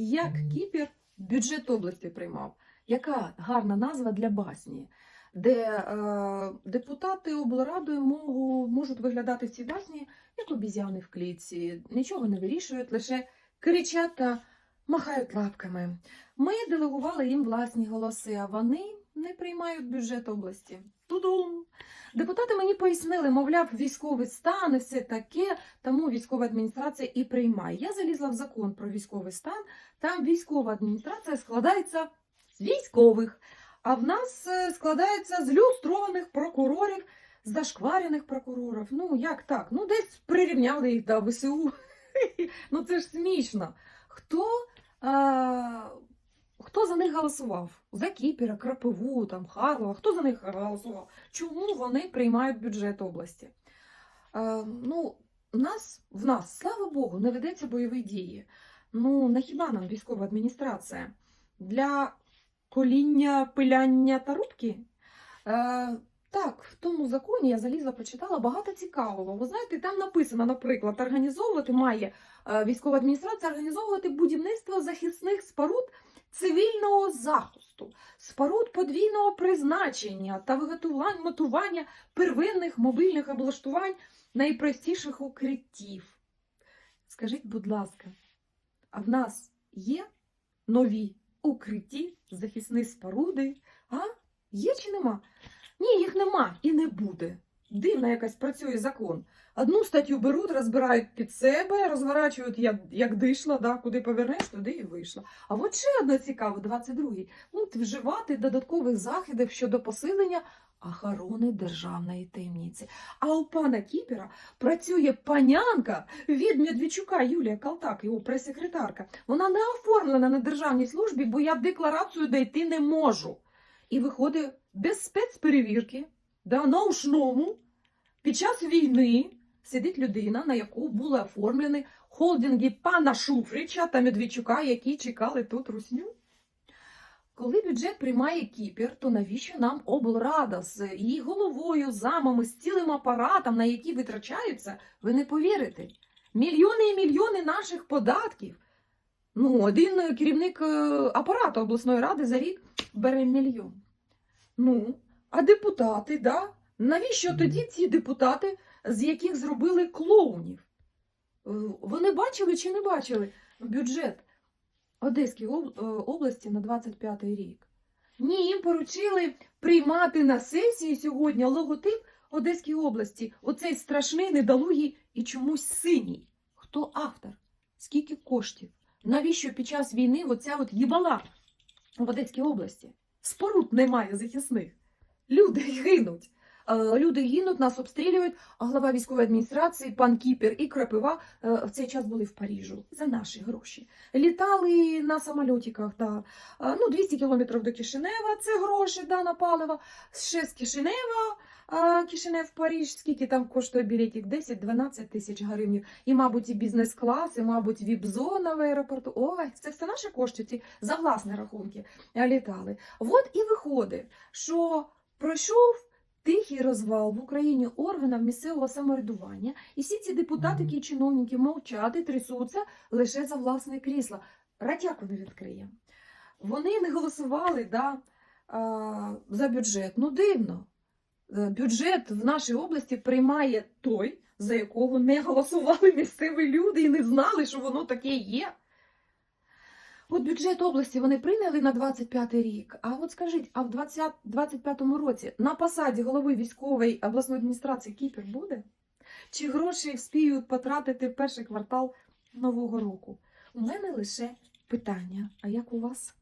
Як Кіпір бюджет області приймав? Яка гарна назва для басні, де е, депутати облради могу, можуть виглядати в цій басні як обізяни в клітці, нічого не вирішують, лише кричать та махають лапками. Ми делегували їм власні голоси, а вони не приймають бюджет області. Тудум! Депутати мені пояснили, мовляв, військовий стан і все таке, тому військова адміністрація і приймає. Я залізла в закон про військовий стан. Там військова адміністрація складається з військових, а в нас е, складається з люстрованих прокурорів, з зашкварених прокурорів. Ну як так? Ну десь прирівняли їх до ВСУ. Ну це ж смішно. Хто, хто за них голосував? За Кіпера, Крапиву, там, Харлова. Хто за них голосував? Чому вони приймають бюджет області? А, ну, нас, в нас, слава Богу, не ведеться бойові дії. Ну, на хіба нам військова адміністрація? Для коління, пиляння та рубки? Е, так, в тому законі я залізла, прочитала багато цікавого. Ви знаєте, там написано, наприклад, організовувати має е, військова адміністрація організовувати будівництво захисних споруд цивільного захисту, споруд подвійного призначення та виготування первинних мобільних облаштувань найпростіших укриттів. Скажіть, будь ласка, а в нас є нові укритті, захисні споруди? А? Є чи нема? Ні, їх нема і не буде. Дивно якось працює закон. Одну статтю беруть, розбирають під себе, розворачують як, як дійшла, да, куди повернеш, туди і вийшла. А от ще одне цікаве, 22-й. Ну, вживати додаткових заходів щодо посилення охорони державної таємниці. А у пана Кіпера працює панянка від Медведчука Юлія Калтак, його прес-секретарка. Вона не оформлена на державній службі, бо я в декларацію дійти не можу. І виходить без спецперевірки, да, наушному, під час війни сидить людина, на яку були оформлені холдинги пана Шуфрича та Медведчука, які чекали тут русню. Коли бюджет приймає Кіпер, то навіщо нам облрада з її головою, замами, з цілим апаратом, на які витрачаються, ви не повірите. Мільйони і мільйони наших податків. Ну, один керівник е, апарату обласної ради за рік бере мільйон. Ну, а депутати, да? Навіщо тоді ці депутати, з яких зробили клоунів? Е, Вони бачили чи не бачили бюджет Одеської е, області на 25 рік? Ні, їм поручили приймати на сесії сьогодні логотип Одеської області. Оцей страшний, недолугий і чомусь синій. Хто автор? Скільки коштів? Навіщо під час війни оця от їбала в Одеській області? Споруд немає захисних. Люди гинуть. Е, Люди гинуть, нас обстрілюють, а глава військової адміністрації, пан Кіпер і Крапива е, в цей час були в Парижу за наші гроші. Літали на самольотиках, да. Е, ну, 200 кілометрів до Кишинева, це гроші да, на паливо. Ще з Кишинева, Кишинев, Париж, скільки там коштує білетик? 10-12 тисяч гривень. І, мабуть, і бізнес-клас, і, мабуть, віп-зона в аеропорту. Ой, це все наші кошти, ці за власні рахунки літали. От і виходить, що пройшов розвал в Україні органів місцевого самоврядування, і всі ці депутати, які чиновники мовчать і трясуться лише за власне крісло. Радяку не відкриє. Вони не голосували да, за бюджет. Ну, дивно. Е, Бюджет в нашій області приймає той, за якого не голосували місцеві люди і не знали, що воно таке є. От бюджет області вони прийняли на 25 рік. А от скажіть, а в 20, 25-му році на посаді голови військової обласної адміністрації Кіпер буде? Чи гроші вспіють потратити в перший квартал нового року? У мене лише питання. А як у вас?